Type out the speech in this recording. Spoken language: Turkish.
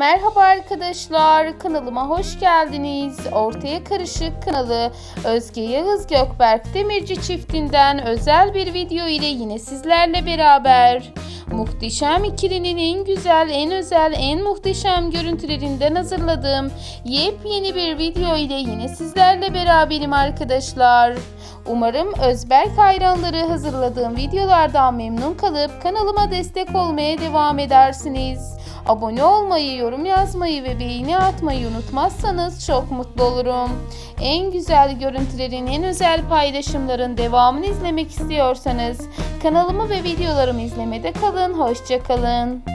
Merhaba arkadaşlar, kanalıma hoş geldiniz. Ortaya Karışık kanalı Özge Yağız Gökberk Demirci çiftinden özel bir video ile yine sizlerle beraber. Muhteşem ikilinin en güzel, en özel, en muhteşem görüntülerinden hazırladığım yepyeni bir video ile yine sizlerle beraberim arkadaşlar. Umarım Özberk hayranları hazırladığım videolardan memnun kalıp kanalıma destek olmaya devam edersiniz. Abone olmayı, yorum yazmayı ve beğeni atmayı unutmazsanız çok mutlu olurum. En güzel görüntülerin, en özel paylaşımların devamını izlemek istiyorsanız kanalımı ve videolarımı izlemede kalın. Hoşçakalın.